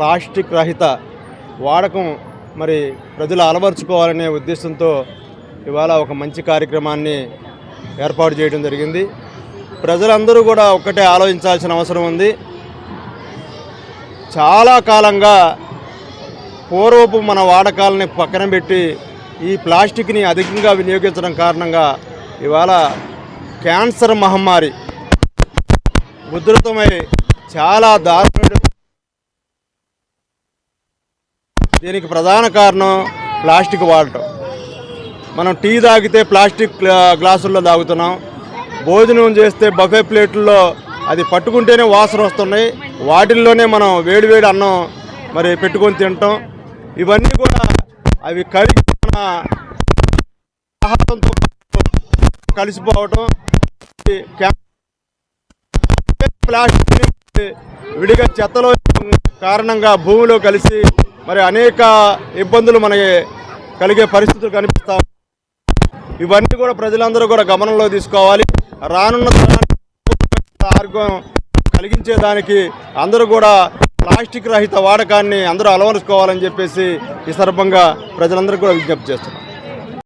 Plastic రహిత వాడకం మరి ప్రజలు అలవర్చుకోవాలనే ఉద్దేశంతో ఇవాళ ఒక మంచి కార్యక్రమాన్ని ఏర్పాటు చేయడం జరిగింది. ప్రజలందరూ కూడా ఒక్కటే ఆలోచించాల్సిన అవసరం ఉంది. చాలా కాలంగా పూర్వపు మన వాడకాలని పక్కన పెట్టి ఈ ప్లాస్టిక్ని అధికంగా వినియోగించడం కారణంగా ఇవాళ క్యాన్సర్ మహమ్మారి ఉధృతమై చాలా దారుణ దీనికి ప్రధాన కారణం ప్లాస్టిక్ వాడటం మనం టీ తాగితే ప్లాస్టిక్ గ్లాసుల్లో తాగుతున్నాం. భోజనం చేస్తే బఫే ప్లేట్లలో అది పట్టుకుంటేనే వాసన వస్తున్నాయి. వాటిల్లోనే మనం వేడివేడి అన్నం మరి పెట్టుకొని తింటాం. ఇవన్నీ కూడా అవి కరిగి మన ఆహారంతో కలిసిపోవటం. ప్లాస్టిక్ విడిగా చెత్తలో కారణంగా భూమిలో కలిసి మరి అనేక ఇబ్బందులు మనకి కలిగే పరిస్థితులు కనిపిస్తా ఇవన్నీ కూడా ప్రజలందరూ కూడా గమనంలో తీసుకోవాలి. రానున్న ఆరోగ్యం కలిగించేదానికి అందరూ కూడా ప్లాస్టిక్ రహిత వాడకాన్ని అందరూ అలవరుచుకోవాలని చెప్పేసి ఈ సందర్భంగా ప్రజలందరూ కూడా విజ్ఞప్తి చేస్తున్నారు.